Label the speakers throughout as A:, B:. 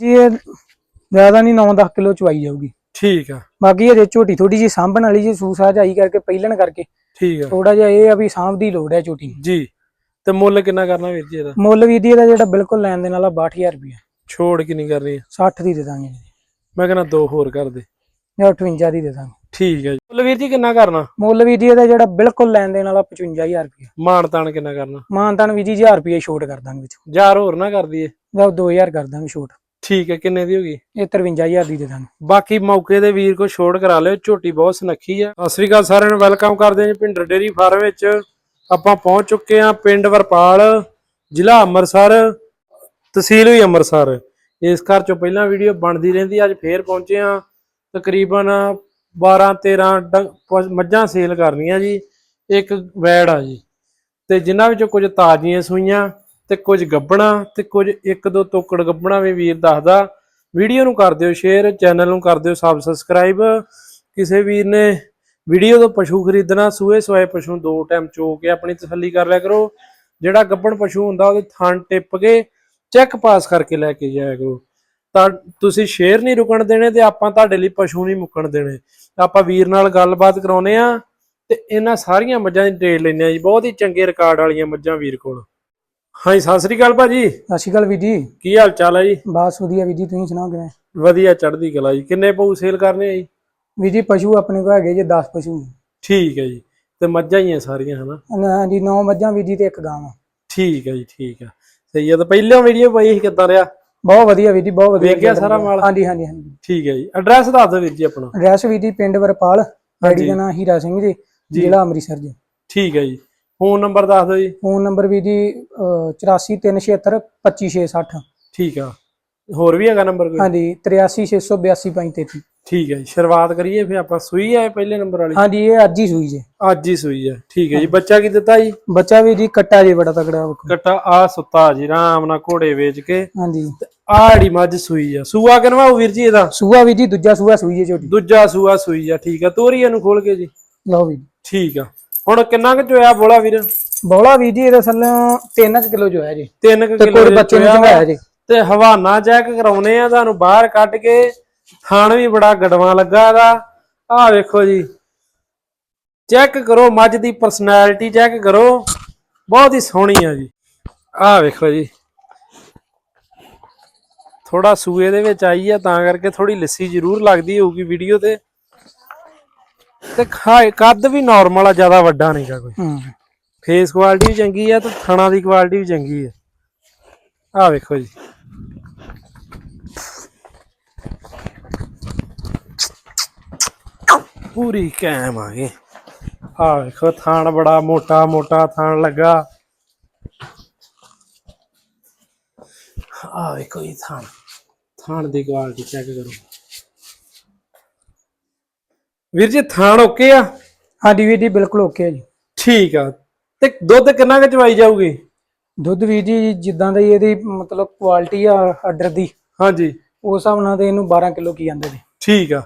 A: ਜੀ ਇਹ ਜ਼ਿਆਦਾ ਨਹੀਂ 9-10 ਕਿਲੋ ਚਵਾਈ ਜਾਊਗੀ।
B: ਠੀਕ ਆ।
A: ਬਾਕੀ ਹਜੇ ਝੋਟੀ ਥੋੜੀ ਜੀ ਸਾਂਭਣ ਵਾਲੀ ਜੀ ਸੂਸਾ ਜਾਈ ਕਰਕੇ ਪਹਿਲਣ ਕਰਕੇ।
B: ਠੀਕ ਆ।
A: ਥੋੜਾ ਜਿਹਾ ਇਹ ਆ ਵੀ ਸਾਂਭ ਦੀ ਲੋੜ ਹੈ ਝੋਟੀ।
B: ਜੀ। ਤੇ ਮੁੱਲ ਕਿੰਨਾ ਕਰਨਾ ਵੀਰ ਜੀ ਇਹਦਾ?
A: ਮੁੱਲ ਵੀ ਦੀ ਇਹਦਾ ਜਿਹੜਾ ਬਿਲਕੁਲ ਲੈਣ ਦੇ ਨਾਲ ਆ 62000 ਰੁਪਏ
B: ਛੋੜ ਕਿੰਨੀ ਕਰਨੀ ਆ?
A: 60 ਦੀ ਦੇ ਦਾਂਗੇ ਜੀ।
B: ਮੈਂ ਕਹਿੰਦਾ ਦੋ ਹੋਰ ਕਰ ਦੇ।
A: ਜਾਂ 58 ਦੀ ਦੇ ਦਾਂਗੇ।
B: ਠੀਕ ਹੈ ਜੀ। ਮੁੱਲ ਵੀਰ ਜੀ ਕਿੰਨਾ ਕਰਨਾ?
A: ਮੁੱਲ ਵੀ ਦੀ ਇਹਦਾ ਜਿਹੜਾ ਬਿਲਕੁਲ ਲੈਣ ਦੇ ਨਾਲ ਆ 55000 ਰੁਪਏ
B: ਮਾਣ ਤਾਣ ਕਿੰਨਾ ਕਰਨਾ?
A: ਮਾਨਤਾਨ ਵੀ ਜੀ 1000 ਰੁਪਏ ਛੋਟ ਕਰ ਦਾਂਗੇ ਵਿੱਚ।
B: ਯਾਰ ਹੋਰ ਨਾ ਕਰ ਦਈਏ।
A: ਜਾਂ 2000 ਕਰ ਦਾਂਗੇ ਛੋਟ।
B: ਠੀਕ ਹੈ ਕਿੰਨੇ ਦੀ ਹੋਗੀ
A: ਇਹ 53000 ਦੀ ਦੇ ਦਾਂਗੇ।
B: ਬਾਕੀ ਮੌਕੇ ਦੇ ਵੀਰ ਕੋ ਛੋੜ ਕਰਾ ਲਿਓ ਝੋਟੀ ਬਹੁਤ ਸੁਨੱਖੀ ਆ। ਸਤਿ ਸ੍ਰੀ ਅਕਾਲ ਸਾਰਿਆਂ ਨੂੰ ਵੈਲਕਮ ਕਰਦੇ ਹਾਂ ਜੀ ਭਿੰਡਰ ਡੇਰੀ ਫਾਰਮ ਵਿੱਚ। ਆਪਾਂ ਪਹੁੰਚ ਚੁੱਕੇ ਹਾਂ ਪਿੰਡ ਵਰਪਾਲ ਜ਼ਿਲ੍ਹਾ ਅੰਮ੍ਰਿਤਸਰ ਤਹਿਸੀਲ ਵੀ ਅੰਮ੍ਰਿਤਸਰ। ਇਸ ਘਰ ਚੋਂ ਪਹਿਲਾਂ ਵੀਡੀਓ ਬਣਦੀ ਰਹਿੰਦੀ ਅੱਜ ਫੇਰ ਪਹੁੰਚੇ ਹਾਂ। ਤਕਰੀਬਨ 12 13 ਡ- ਪ- ਮੱਝਾਂ ਸੇਲ ਕਰਨੀਆਂ ਜੀ ਇੱਕ ਵੈੜ ਆ ਜੀ। ਤੇ ਜਿਨ੍ਹਾਂ ਵਿੱਚੋਂ ਕੁਝ ਤਾਜ਼ੀਆਂ ਸੂਈਆਂ ਤੇ ਕੁਝ ਗੱਬਣਾ ਤੇ ਕੁਝ ਇੱਕ ਦੋ ਤੋਕੜ ਗੱਬਣਾ ਵੀ ਵੀਰ ਦੱਸਦਾ। ਵੀਡੀਓ ਨੂੰ ਕਰ ਦਿਓ ਸ਼ੇਅਰ ਚੈਨਲ ਨੂੰ ਕਰ ਦਿਓ ਸਬਸਕ੍ਰਾਈਬ ਕਿਸੇ ਵੀਰ ਨੇ ਵੀਡੀਓ ਤੋਂ ਪਸ਼ੂ ਖਰੀਦਣਾ, ਸੂਏ ਸਵਾਏ ਪਸ਼ੂ ਦੋ ਟਾਈਮ ਚੋ ਕੇ ਆਪਣੀ ਤਸੱਲੀ ਕਰ ਲਿਆ ਕਰੋ। ਜਿਹੜਾ ਗੱਬਣ ਪਸ਼ੂ ਹੁੰਦਾ, ਉਹਦੇ ਥਣ ਟਿੱਪ ਕੇ ਚੈੱਕ ਪਾਸ ਕਰਕੇ ਲੈ ਕੇ ਜਾਇਆ ਕਰੋ। ਤਾਂ ਤੁਸੀਂ ਸ਼ੇਅਰ ਨਹੀਂ ਰੁਕਣ ਦੇਣੇ ਤੇ ਆਪਾਂ ਤੁਹਾਡੇ ਲਈ ਪਸ਼ੂ ਨਹੀਂ ਮੁੱਕਣ ਦੇਣੇ। ਆਪਾਂ ਵੀਰ ਨਾਲ ਗੱਲਬਾਤ ਕਰਾਉਨੇ ਆ ਤੇ ਇਹਨਾਂ ਸਾਰੀਆਂ ਮੱਝਾਂ ਦੀ ਡਿਟੇਲ ਲੈਣੇ ਆ ਜੀ। ਬਹੁਤ ਹੀ ਚੰਗੇ ਰਿਕਾਰਡ ਵਾਲੀਆਂ ਮੱਝਾਂ ਵੀਰ ਕੋਲ। ਹਾਂਜੀ ਸਤਿ ਸ੍ਰੀ ਅਕਾਲ ਭਾਜੀ।
A: ਸਤਿ ਸ਼੍ਰੀ ਅਕਾਲ ਵੀਰ ਜੀ।
B: ਕੀ ਹਾਲ ਚਾਲ ਹੈ ਜੀ?
A: ਬਾਸ ਵਧੀਆ ਵੀਰ ਜੀ ਤੁਸੀਂ ਸੁਣਾਓ ਕਿਵੇਂ?
B: ਵਧੀਆ ਚੜ੍ਹਦੀ ਕਲਾ ਜੀ। ਕਿੰਨੇ ਪਊ ਸੇਲ ਕਰਨੇ ਆ ਜੀ?
A: ਵੀਰ ਜੀ ਪਸ਼ੂ ਆਪਣੇ ਕੋਲ ਹੈਗੇ ਜੇ 10 ਪਸ਼ੂ।
B: ਠੀਕ ਹੈ ਜੀ। ਤੇ ਮੱਝਾਂ ਹੀ ਆ ਸਾਰੀਆਂ ਹਨਾ?
A: ਹਾਂਜੀ 9 ਮੱਝਾਂ ਵੀਰ ਜੀ ਤੇ ਇੱਕ ਗਾਂ ਵਾ
B: ਠੀਕ ਹੈ ਜੀ ਠੀਕ ਹੈ ਸਹੀ ਹੈ ਤਾਂ ਪਹਿਲਾਂ ਵੀਡੀਓ ਪਾਈ ਸੀ ਕਿੱਦਾਂ ਰਿਹਾ?
A: ਬਹੁਤ ਵਧੀਆ ਵੀਰ ਜੀ ਬਹੁਤ ਵਧੀਆ
B: ਵੇਖ ਗਿਆ ਸਾਰਾ ਮਾਲ?
A: ਹਾਂਜੀ ਹਾਂਜੀ ਹਾਂਜੀ।
B: ਠੀਕ ਹੈ ਜੀ। ਐਡਰੈਸ ਦੱਸ ਦਿਓ ਵੀਰ ਜੀ ਆਪਣਾ।
A: ਐਡਰੈਸ ਵੀਰ ਜੀ ਪਿੰਡ ਵਰਪਾਲ। ਡੈਡੀ ਦਾ ਨਾਮ ਹੀਰਾ ਸਿੰਘ ਜੀ ਜ਼ਿਲ੍ਹਾ ਅੰਮ੍ਰਿਤਸਰ ਜੀ।
B: ਠੀਕ ਹੈ ਜੀ। ਫੋਨ ਨੰਬਰ ਦੱਸ ਦਿਓ ਜੀ।
A: ਫੋਨ ਨੰਬਰ ਵੀਰ ਜੀ ਅਹ 84376 25660
B: ਠੀਕ ਆ। ਹੋਰ ਵੀ ਹੈਗਾ ਨੰਬਰ ਕੋਈ?
A: ਹਾਂਜੀ 83682
B: ਠੀਕ ਹੈ ਜੀ ਸ਼ੁਰੂਆਤ ਕਰੀਏ ਫਿਰ ਆਪਾਂ ਸੂਈ ਹੈ ਪਹਿਲੇ ਨੰਬਰ ਵਾਲੀ?
A: ਹਾਂਜੀ ਇਹ ਅੱਜ ਹੀ ਸੂਈ ਜੇ।
B: ਅੱਜ ਹੀ ਸੂਈ ਹੈ ਠੀਕ ਹੈ ਜੀ ਬੱਚਾ ਕੀ ਦਿੱਤਾ ਜੀ?
A: ਬੱਚਾ ਵੀ ਜੀ ਕੱਟਾ ਜੇ ਬੜਾ ਤਕੜਾ
B: ਕੱਟਾ ਆ ਸੁੱਤਾ ਜੀ ਆਰਾਮ ਨਾਲ ਘੋੜੇ ਵੇਚ ਕੇ।
A: ਹਾਂਜੀ।
B: ਆੜੀ ਮੱਝ ਸੂਈ ਆ ਸੂਆ ਕਿਨਵਾ ਵੀਰ ਜੀ ਇਹਦਾ?
A: ਸੂਆ ਵੀ ਜੀ ਦੂਜਾ ਸੂਆ ਸੂਈ ਜੇ ਝੋਟੀ
B: ਦੂਜਾ ਸੂਆ ਸੂਈ ਆ ਠੀਕ ਆ ਤੋਰੀ ਇਹਨੂੰ ਖੋਲ ਕੇ ਜੀ।
A: ਲਓ ਵੀ
B: ਠੀਕ ਆ। ਹੁਣ ਕਿੰਨਾ ਕੁ ਚੋਇਆ ਬੋਲਾ ਵੀਰ?
A: ਬੋਲਾ ਵੀ ਜੀ ਇਹਦਾ ਥੱਲੇ 3 ਕਿਲੋ ਹੈ ਜੀ।
B: 3
A: ਤੇ
B: ਕਿਲੋ
A: ਕੋਈ ਬੱਚੇ ਨੂੰ ਚੰਗਾਇਆ ਜੀ।
B: ਤੇ ਹਵਾਨਾ ਚੈੱਕ ਕਰਾਉਨੇ ਆ ਤੁਹਾਨੂੰ ਬਾਹਰ ਕੱਢ ਕੇ। ਥਾਣ ਵੀ ਬੜਾ ਗੜਵਾ ਲੱਗਾ ਇਹਦਾ। ਆਹ ਵੇਖੋ ਜੀ। ਚੈੱਕ ਕਰੋ ਮੱਝ ਦੀ ਪਰਸਨੈਲਿਟੀ ਚੈੱਕ ਕਰੋ। ਬਹੁਤ ਹੀ ਸੋਹਣੀ ਆ ਜੀ। ਆਹ ਵੇਖੋ ਜੀ। ਥੋੜਾ ਸੂਏ ਦੇ ਵਿੱਚ ਆਈ ਆ ਤਾਂ ਕਰਕੇ ਥੋੜੀ ਲੱਸੀ ਜ਼ਰੂਰ ਲੱਗਦੀ ਹੋਊਗੀ ਵੀਡੀਓ ਤੇ। ਤੇ ਖਾਏ ਕੱਦ ਵੀ ਨਾਰਮਲ ਆ ਜ਼ਿਆਦਾ ਵੱਡਾ ਨਹੀਂਗਾ ਕੋਈ।
A: ਹੂੰ।
B: ਫੇਸ ਕੁਆਲਿਟੀ ਵੀ ਚੰਗੀ ਆ ਤੇ ਥਣਾ ਦੀ ਕੁਆਲਿਟੀ ਵੀ ਚੰਗੀ ਆ। ਆਹ ਵੇਖੋ ਜੀ। ਪੂਰੀ ਕੈਮ ਆ ਗਈ। ਆਹ ਵੇਖੋ ਥਾਣ ਬੜਾ ਮੋਟਾ ਮੋਟਾ ਥਾਣ ਲੱਗਾ। ਆਹ ਵੇਖੋ ਇਹ ਥਾਣ। ਥਾਣ ਦੀ ਕੁਆਲਿਟੀ ਚੈੱਕ ਕਰੋ। ਵੀਰ ਜੀ ਥਾਣ ਓਕੇ ਆ?
A: ਹਾਂਜੀ ਵੀਰ ਜੀ ਬਿਲਕੁਲ ਓਕੇ ਹੈ ਜੀ।
B: ਠੀਕ ਆ। ਤੇ ਦੁੱਧ ਕਿੰਨਾ ਕੁ ਚਵਾਈ ਜਾਊਗੀ?
A: ਦੁੱਧ ਵੀਰ ਜੀ ਜਿੱਦਾਂ ਦੀ ਇਹਦੀ ਮਤਲਬ ਕੁਆਲਿਟੀ ਆ ਆਰਡਰ ਦੀ
B: ਹਾਂਜੀ।
A: ਉਸ ਹਿਸਾਬ ਨਾਲ ਤੇ ਇਹਨੂੰ 12 ਕਿਲੋ ਕੀ ਜਾਂਦੇ ਨੇ।
B: ਠੀਕ ਆ।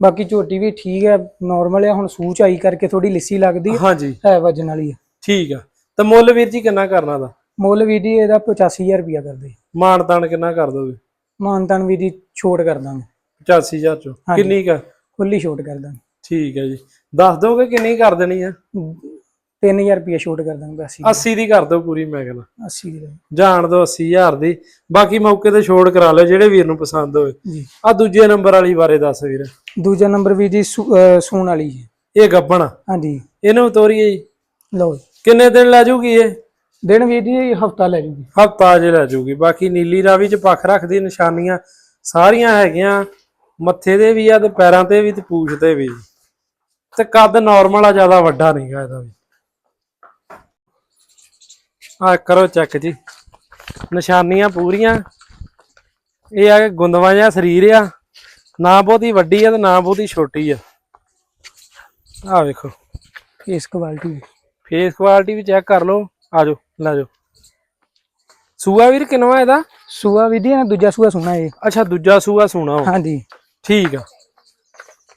A: ਬਾਕੀ ਝੋਟੀ ਵੀ ਠੀਕ ਹੈ ਨਾਰਮਲ ਹੈ ਹੁਣ ਸੂਚ ਆਈ ਕਰਕੇ ਥੋੜੀ ਲਿੱਸੀ ਲੱਗਦੀ ਹੈ
B: ਹਾਂਜੀ।
A: ਹੈ ਵਜਨ ਵਾਲੀ ਹੈ
B: ਠੀਕ ਆ। ਤੇ ਮੁੱਲ ਵੀਰ ਜੀ ਕਿੰਨਾ ਕਰਨਾ ਦਾ?
A: ਮੁੱਲ ਵੀਰ ਜੀ ਇਹਦਾ 85000 ਰੁਪਿਆ ਕਰਦੇ।
B: ਮਾਨਤਾਨ ਕਿੰਨਾ ਕਰ ਦੋਗੇ?
A: ਮਾਨਤਾਨ ਵੀਰ ਜੀ ਛੋਟ ਕਰ ਦਾਂਗੇ।
B: 85000 ਚੋਂ। ਕਿੰਨੀ ਕਾ
A: ਖੁੱਲੀ ਛੋਟ ਕਰ ਦਾਂਗੇ।
B: ਠੀਕ ਹੈ ਜੀ। ਦੱਸ ਦੋਗੇ ਕਿੰਨੀ ਕਰ ਦੇਣੀ ਆ?
A: 3000 ਰੁਪਿਆ ਛੋਟ ਕਰ ਦਾਂਗੇ 80
B: 80 ਦੀ ਕਰ ਦਿਓ ਪੂਰੀ ਮੈਂ ਕਹਿੰਦਾ।
A: 80 ਦੀ
B: ਜਾਣ ਦੋ 80000 ਦੀ। ਬਾਕੀ ਮੌਕੇ ਤੇ ਛੋੜ ਕਰਾ ਲਿਓ ਜਿਹੜੇ ਵੀਰ ਨੂੰ ਪਸੰਦ ਹੋਵੇ। ਆ ਦੂਜੇ ਨੰਬਰ ਵਾਲੀ ਬਾਰੇ ਦੱਸ ਵੀਰ।
A: ਦੂਜਾ ਨੰਬਰ ਵੀਰ ਜੀ ਸੂਣ ਵਾਲੀ ਜੀ।
B: ਇਹ ਗੱਬਣ।
A: ਹਾਂਜੀ।
B: ਇਹਨੂੰ ਤੋਰੀਏ ਜੀ।
A: ਲਓ।
B: ਕਿੰਨੇ ਦਿਨ ਲੈ ਜੂਗੀ ਇਹ?
A: ਦਿਨ ਵੀਰ ਜੀ ਹਫਤਾ ਲੈ ਜੂਗੀ।
B: ਹਫਤਾ ਜੇ ਲੈ ਜੂਗੀ। ਬਾਕੀ ਨੀਲੀ ਰਾਵੀ ਚ ਪੱਖ ਰੱਖਦੀ ਨਿਸ਼ਾਨੀਆਂ ਸਾਰੀਆਂ ਹੈਗੀਆਂ। ਮੱਥੇ ਦੇ ਵੀ ਆ ਤੇ ਪੈਰਾਂ ਤੇ ਵੀ ਤੇ ਪੂਛ ਤੇ ਵੀ। ਤੇ ਕੱਦ ਨਾਰਮਲ ਆ ਜ਼ਿਆਦਾ ਵੱਡਾ ਨਹੀਂਗਾ ਇਹਦਾ ਵੀ। ਆ ਕਰੋ ਚੈੱਕ ਜੀ। ਨਿਸ਼ਾਨੀਆਂ ਪੂਰੀਆਂ। ਇਹ ਆ ਕਿ ਗੁੰਦਵਾ ਜਿਹਾ ਸਰੀਰ ਆ। ਨਾ ਬਹੁਤੀ ਵੱਡੀ ਆ ਤੇ ਨਾ ਬਹੁਤੀ ਛੋਟੀ ਆ। ਆ ਵੇਖੋ।
A: ਇਸ ਕੁਆਲਿਟੀ
B: ਫੇਸ ਕੁਆਲਿਟੀ ਵੀ ਚੈੱਕ ਕਰ ਲਓ। ਆਜੋ ਲੈ ਜਾਓ। ਸੂਆ ਵੀਰ ਕਿਨਵਾ ਇਹਦਾ?
A: ਸੂਆ ਜੀ ਇਹ ਦੂਜਾ ਸੂਆ ਸੂਣਾ ਇਹ
B: ਅੱਛਾ ਦੂਜਾ ਸੂਆ ਸੋਣਾ।
A: ਹਾਂਜੀ।
B: ਠੀਕ ਆ।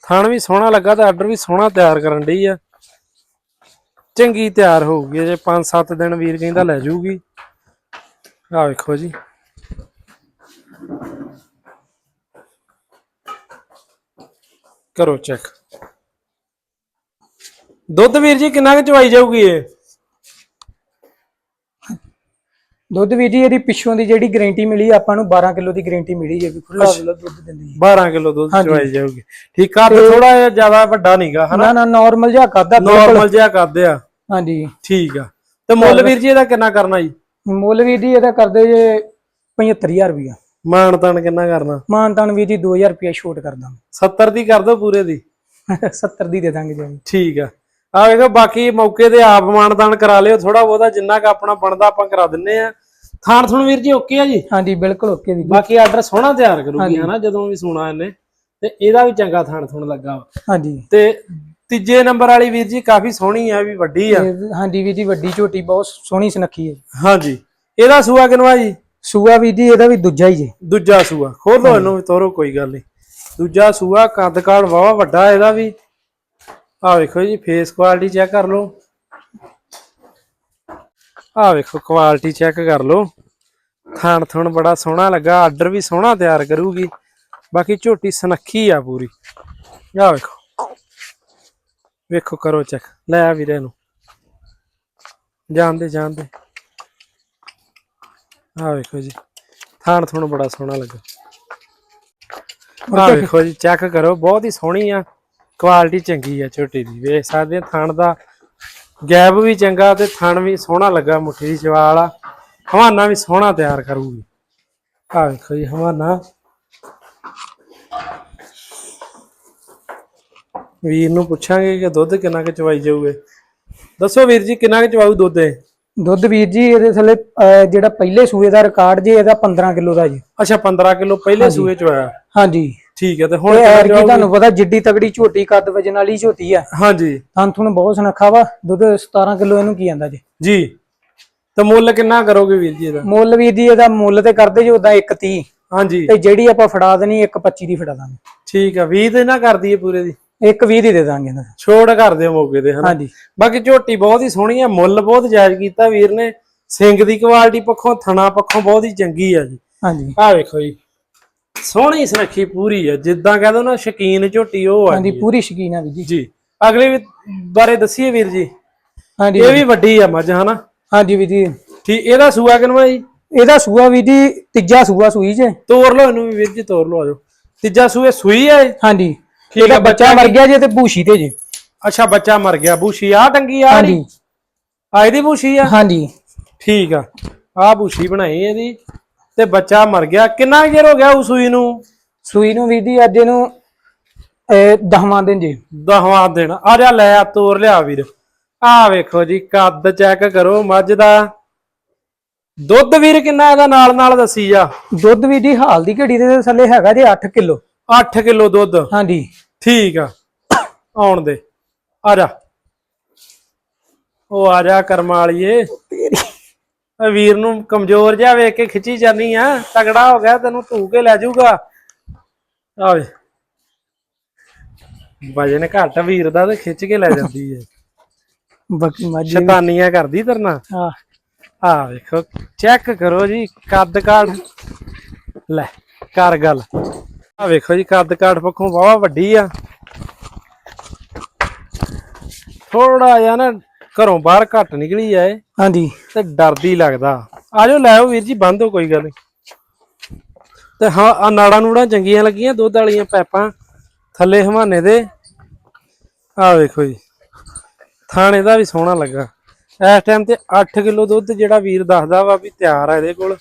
B: ਥਣ ਵੀ ਸੋਹਣਾ ਲੱਗਾ ਤੇ ਆਰਡਰ ਵੀ ਸੋਹਣਾ ਤਿਆਰ ਕਰਨ ਢੀ ਆ। ਚੰਗੀ ਤਿਆਰ ਹੋਊਗੀ ਜੇ 5-7 ਦਿਨ ਵੀਰ ਕਹਿੰਦਾ ਲੈ ਜਾਊਗੀ। ਆ ਵੇਖੋ ਜੀ। ਕਰੋ ਚੈੱਕ ਦੁੱਧ ਵੀਰ ਜੀ ਕਿੰਨਾ ਕੁ ਚਵਾਈ ਜਾਊਗੀ ਇਹ?
A: ਦੁੱਧ ਵੀ ਜੀ ਇਹਦੀ ਪਿੱਛੋਂ ਦੀ ਜਿਹੜੀ ਗਾਰੰਟੀ ਮਿਲੀ ਆਪਾਂ ਨੂੰ 12 ਕਿਲੋ ਦੀ ਗਾਰੰਟੀ ਮਿਲੀ ਜੇ ਵੀ ਖੁੱਲਾ ਖੁੱਲਾ ਦੁੱਧ ਦਿੰਦੀ ਹੈ।
B: 12 ਕਿਲੋ ਦੁੱਧ
A: ਹਾਂਜੀ।
B: ਚਵਾਈ ਜਾਊਗੀ। ਠੀਕ ਆ ਤੇ ਥੋੜਾ ਜਿਹਾ ਜ਼ਿਆਦਾ ਵੱਡਾ ਨਹੀਂਗਾ ਹਨਾ?
A: ਨਾ ਨਾ ਨਾਰਮਲ ਜਿਹਾ ਕਰਦਾ
B: ਨਾਰਮਲ ਜਿਹਾ ਕਰਦੇ ਆ।
A: ਹਾਂਜੀ।
B: ਠੀਕ ਆ। ਤੇ ਮੁੱਲ ਵੀਰ ਜੀ ਇਹਦਾ ਕਿੰਨਾ ਕਰਨਾ ਜੀ?
A: ਮੁੱਲ ਵੀ ਜੀ ਇਹਦਾ ਕਰਦੇ ਜੇ 75000 ਰੁਪਇਆ
B: ਮਾਨ ਤਾਨ ਕਿੰਨਾ ਕਰਨਾ?
A: ਮਾਨਤਾਨ ਵੀ ਜੀ 2000 ਰੁਪਇਆ ਛੋਟ ਕਰਦਾ
B: 70 ਦੀ ਕਰ ਦੋ ਪੂਰੇ ਦੀ?
A: 70 ਦੀ ਦੇ ਦਾਂਗੇ ਜੀ।
B: ਠੀਕ ਆ। ਆ ਵੇਖੋ ਬਾਕੀ ਮੌਕੇ ਤੇ ਆਪ ਮਾਨਦਾਨ ਕਰਾ ਲਿਓ ਥੋੜਾ ਬਹੁਤਾ ਜਿੰਨਾ ਕ ਆਪਣਾ ਬਣਦਾ ਆਪਾਂ ਕਰਾ ਦਿੰਨੇ ਆ। ਥਾਣ ਥੁਣ ਵੀਰ ਜੀ ਓਕੇ ਆ ਜੀ?
A: ਹਾਂਜੀ ਬਿਲਕੁਲ ਓਕੇ ਵੀ ਜੀ।
B: ਬਾਕੀ ਆਰਡਰ ਸੋਹਣਾ ਤਿਆਰ ਕਰੂਗੀ ਹਨਾ ਜਦੋਂ ਵੀ ਸੁਣਾ ਇਹਨੇ। ਤੇ ਇਹਦਾ ਵੀ ਚੰਗਾ ਥਾਣ ਥੁਣ ਲੱਗਾ।
A: ਹਾਂਜੀ।
B: ਤੇ ਤੀਜੇ ਨੰਬਰ ਵਾਲੀ ਵੀਰ ਜੀ ਕਾਫੀ ਸੋਹਣੀ ਆ ਵੀ ਵੱਡੀ ਆ।
A: ਹਾਂਜੀ ਵੀ ਜੀ ਵੱਡੀ ਝੋਟੀ ਬਹੁਤ ਸੋਹਣੀ ਸੁਨੱਖੀ ਹੈ
B: ਹਾਂਜੀ। ਇਹਦਾ ਸੂਆ ਕਿਨਵਾ ਜੀ?
A: ਸੂਆ ਵੀ ਜੀ ਇਹਦਾ ਵੀ ਦੂਜਾ ਹੀ ਜੀ
B: ਦੂਜਾ ਸੂਆ। ਖੋਲੋ ਇਹਨੂੰ ਤੋਰੋ ਕੋਈ ਗੱਲ ਨਹੀਂ। ਦੂਜਾ ਸੂਆ ਕੱਦ ਕਾੜ ਵਾਵਾ ਵੱਡਾ ਇਹਦਾ ਵੀ। ਆ ਵੇਖੋ ਜੀ ਫੇਸ ਕੁਆਲਿਟੀ ਚੈੱਕ ਕਰ ਲਓ। ਆ ਵੇਖੋ ਕੁਆਲਿਟੀ ਚੈੱਕ ਕਰ ਲਓ। ਥਣ ਥਣ ਬੜਾ ਸੋਹਣਾ ਲੱਗਾ, ਆਰਡਰ ਵੀ ਸੋਹਣਾ ਤਿਆਰ ਕਰੂਗੀ। ਬਾਕੀ ਝੋਟੀ ਸਨੱਖੀ ਆ ਪੂਰੀ। ਆ ਵੇਖੋ। ਵੇਖੋ ਕਰੋ ਚੈੱਕ ਲੈ ਆ ਵੀਰੇ ਨੂੰ। ਜਾਣਦੇ ਜਾਣਦੇ ਆ ਵੇਖੋ ਜੀ, ਥਾਣ ਥੁਣ ਬੜਾ ਸੋਹਣਾ ਲੱਗਾ। ਆ ਵੇਖੋ ਜੀ ਚੈੱਕ ਕਰੋ, ਬਹੁਤ ਹੀ ਸੋਹਣੀ ਆ। ਕੁਆਲਿਟੀ ਚੰਗੀ ਆ ਝੋਟੀ ਦੀ, ਵੇਖ ਸਕਦੇ ਆ ਥਣ ਦਾ। ਗੈਪ ਵੀ ਚੰਗਾ ਤੇ ਥਣ ਵੀ ਸੋਹਣਾ ਲੱਗਾ ਮੁੱਠੀ ਦੀ ਚਵਾਲ ਆ। ਹਵਾਨਾ ਵੀ ਸੋਹਣਾ ਤਿਆਰ ਕਰੂਗੀ। ਆ ਵੇਖੋ ਜੀ ਹਵਾਨਾ। ਵੀਰ ਨੂੰ ਪੁੱਛਾਂਗੇ ਕਿ ਦੁੱਧ ਕਿੰਨਾ ਕੁ ਚਵਾਈ ਜਾਊਗੇ। ਦੱਸੋ ਵੀਰ ਜੀ ਕਿੰਨਾ ਕੁ ਚਵਾਊ ਦੁੱਧ ਇਹ?
A: ਦੁੱਧ ਵੀਰ ਜੀ ਇਹਦੇ ਥੱਲੇ ਅਹ, ਜਿਹੜਾ ਪਹਿਲੇ ਸੂਏ ਦਾ ਰਿਕਾਰਡ ਜੀ ਇਹਦਾ 15 ਕਿਲੋ ਦਾ ਜੀ।
B: ਅੱਛਾ 15 ਕਿਲੋ ਪਹਿਲੇ ਸੂਏ ਚ ਹੋਇਆ
A: ਹਾਂਜੀ।
B: ਠੀਕ ਹੈ ਤੇ ਹੁਣ
A: ਇਹ
B: ਕਿੰਨਾ
A: ਐਰ ਕੀ
B: ਚਵਾਊਗੀ?
A: ਤੁਹਾਨੂੰ ਪਤਾ ਜਿੱਡੀ ਤਗੜੀ ਝੋਟੀ ਕੱਦ ਵਜਨ ਵਾਲੀ ਝੋਟੀ ਆ।
B: ਹਾਂਜੀ।
A: ਥਣ ਥੁਣ ਬਹੁਤ ਸੁਨੱਖਾ ਵਾ। ਦੁੱਧ 17 ਕਿਲੋ ਇਹਨੂੰ ਕੀ ਆਂਦਾ ਜੀ।
B: ਜੀ। ਤੇ ਮੁੱਲ ਕਿੰਨਾ ਕਰੋਗੇ ਵੀਰ ਜੀ ਇਹਦਾ?
A: ਮੁੱਲ ਵੀਰ ਜੀ ਇਹਦਾ ਮੁੱਲ ਤੇ ਕਰਦੇ ਜੀ ਉਦਾਂ 130
B: ਹਾਂਜੀ।
A: ਤੇ ਜਿਹੜੀ ਆਪਾਂ ਫੜਾ ਦੇਣੀ 125 ਦੀ ਫੜਾ ਦਾਂਗੇ।
B: ਠੀਕ ਆ 20 ਤੇ ਨਾ ਕਰ ਦਈਏ ਪੂਰੇ ਦੀ।
A: 120 ਦੀ ਦੇ ਦਾਂਗੇ ਇਹਨਾਂ।
B: ਛੋੜ ਕਰ ਦਿਓ ਮੌਕੇ ਤੇ ਹਨਾ?
A: ਹਾਂਜੀ।
B: ਬਾਕੀ ਝੋਟੀ ਬਹੁਤ ਹੀ ਸੋਹਣੀ ਆ ਮੁੱਲ ਬਹੁਤ ਜਾਇਜ਼ ਕੀਤਾ ਵੀਰ ਨੇ। ਸਿੰਘ ਦੀ ਕੁਆਲਿਟੀ ਪੱਖੋਂ ਥਣਾ ਪੱਖੋਂ ਬਹੁਤ ਹੀ ਚੰਗੀ ਆ ਜੀ।
A: ਹਾਂਜੀ।
B: ਆ ਵੇਖੋ ਜੀ ਸੋਹਣੀ ਸੁਨੱਖੀ ਪੂਰੀ ਆ ਜਿੱਦਾਂ ਕਹਦੋ ਨਾ ਸ਼ਕੀਨ ਝੋਟੀ ਉਹ ਆ
A: ਹਾਂਜੀ ਪੂਰੀ ਸ਼ਕੀਨ ਆ ਵੀਰ ਜੀ।
B: ਜੀ। ਅਗਲੇ ਬਾਰੇ ਦੱਸੀਏ ਵੀਰ ਜੀ।
A: ਹਾਂਜੀ
B: ਇਹ ਵੀ ਵੱਡੀ ਆ ਮੱਝ ਹਨਾ?
A: ਹਾਂਜੀ ਵੀਰ ਜੀ।
B: ਠੀਕ ਇਹਦਾ ਸੂਆ ਕਿਨਵਾ ਜੀ?
A: ਇਹਦਾ ਸੂਆ ਵੀਰ ਜੀ ਤੀਜਾ ਸੂਆ ਸੂਈ ਜੇ।
B: ਤੋੜ ਲਓ ਇਹਨੂੰ ਵੀ ਵੀਰ ਜੀ ਤੋੜ ਲਓ ਆਜੋ ਤੀਜਾ ਸੂਏ ਸੂਈ ਇਹ?
A: ਹਾਂਜੀ।
B: ਠੀਕ
A: ਇਹਦਾ ਬੱਚਾ ਮਰ ਗਿਆ ਜੇ ਤੇ ਭੂਸ਼ੀ ਤੇ ਜੇ।
B: ਅੱਛਾ ਬੱਚਾ ਮਰ ਗਿਆ। ਬੂਸ਼ੀ ਆ ਟੰਗੀ ਆ
A: ਹਾਂਜੀ।
B: ਆ ਇਹਦੀ ਬੂਸ਼ੀ ਆ?
A: ਹਾਂਜੀ।
B: ਠੀਕ ਆ। ਆ ਬੂਸ਼ੀ ਬਣਾਈ ਇਹਦੀ। ਤੇ ਬੱਚਾ ਮਰ ਗਿਆ। ਕਿੰਨਾ ਚਿਰ ਹੋ ਗਿਆ ਉਸ ਸੂਈ ਨੂੰ?
A: ਸੂਈ ਨੂੰ ਵੀਰ ਜੀ ਅੱਜ ਇਹਨੂੰ ਇਹ ਦਹਵਾਂ ਦਿਨ ਜੀ।
B: ਦਹਵਾਂ ਦਿਨ। ਆ ਜਾ ਲੈ ਆ ਤੋਰ ਲਿਆ ਵੀਰ। ਆ ਵੇਖੋ ਜੀ ਕੱਦ ਚੈੱਕ ਕਰੋ ਮੱਝ ਦਾ। ਦੁੱਧ ਵੀਰ ਕਿੰਨਾ ਇਹਦਾ ਨਾਲ ਨਾਲ ਦੱਸੀ ਜਾ
A: ਦੁੱਧ ਵੀ ਜੀ ਹਾਲ ਦੀ ਘੜੀ ਦੇ ਥੱਲੇ ਹੈਗਾ ਜੇ 8 ਕਿਲੋ।
B: 8 ਕਿਲੋ ਦੁੱਧ।
A: ਹਾਂਜੀ।
B: ਠੀਕ ਆ। ਆਉਣ ਦੇ। ਆ ਜਾ। ਉਹ ਆ ਜਾ ਕਰਮ ਵਾਲੀਏ। ਆ ਵੀਰ ਨੂੰ ਕਮਜ਼ੋਰ ਜਿਹਾ ਵੇਖ ਕੇ ਖਿੱਚੀ ਜਾਨੀ ਆ। ਤਗੜਾ ਹੋ ਗਿਆ ਤੈਨੂੰ ਧੂ ਕੇ ਲੈ ਜਾਊਗਾ। ਆਵੇ ਵਜਨ ਘੱਟ ਵੀਰ ਦਾ ਤੇ ਖਿੱਚ ਕੇ ਲੈ ਜਾਂਦੀ ਹੈ
A: ਬਾਕੀ ਮੱਝ ਵੀ-
B: ਸ਼ੈਤਾਨੀਆਂ ਕਰਦੀ ਤਰਨਾ
A: ਹਾਂ।
B: ਆ ਵੇਖੋ ਚੈੱਕ ਕਰੋ ਜੀ ਕੱਦ ਕਾਠ। ਲੈ ਕਰ ਗੱਲ। ਆ ਵੇਖੋ ਜੀ ਕੱਦ ਕਾਠ ਪੱਖੋਂ ਵਾਵਾ ਵੱਡੀ ਆ। ਥੋੜਾ ਜਿਹਾ ਨਾ ਘਰੋਂ ਬਾਹਰ ਘੱਟ ਨਿਕਲੀ ਜਾਏ
A: ਹਾਂਜੀ।
B: ਤੇ ਡਰਦੀ ਲੱਗਦਾ। ਆਜੋ ਲੈ ਆਓ ਵੀਰ ਜੀ ਬੰਦ ਹੋ ਕੋਈ ਗੱਲ ਨਹੀਂ ਤੇ ਹਾਂ ਆ ਨਾੜਾਂ ਨੂੜਾਂ ਚੰਗੀਆਂ ਲੱਗੀਆਂ ਦੁੱਧ ਵਾਲੀਆਂ ਪੈਪਾਂ ਥੱਲੇ ਹਵਾਨੇ ਦੇ। ਆ ਵੇਖੋ ਜੀ। ਥਾਣੇ ਦਾ ਵੀ ਸੋਹਣਾ ਲੱਗਾ। ਇਸ ਟਾਈਮ ਤੇ 8 ਕਿਲੋ ਦੁੱਧ ਜਿਹੜਾ ਵੀਰ ਦੱਸਦਾ ਵਾ ਵੀ ਤਿਆਰ ਆ ਇਹਦੇ ਕੋਲ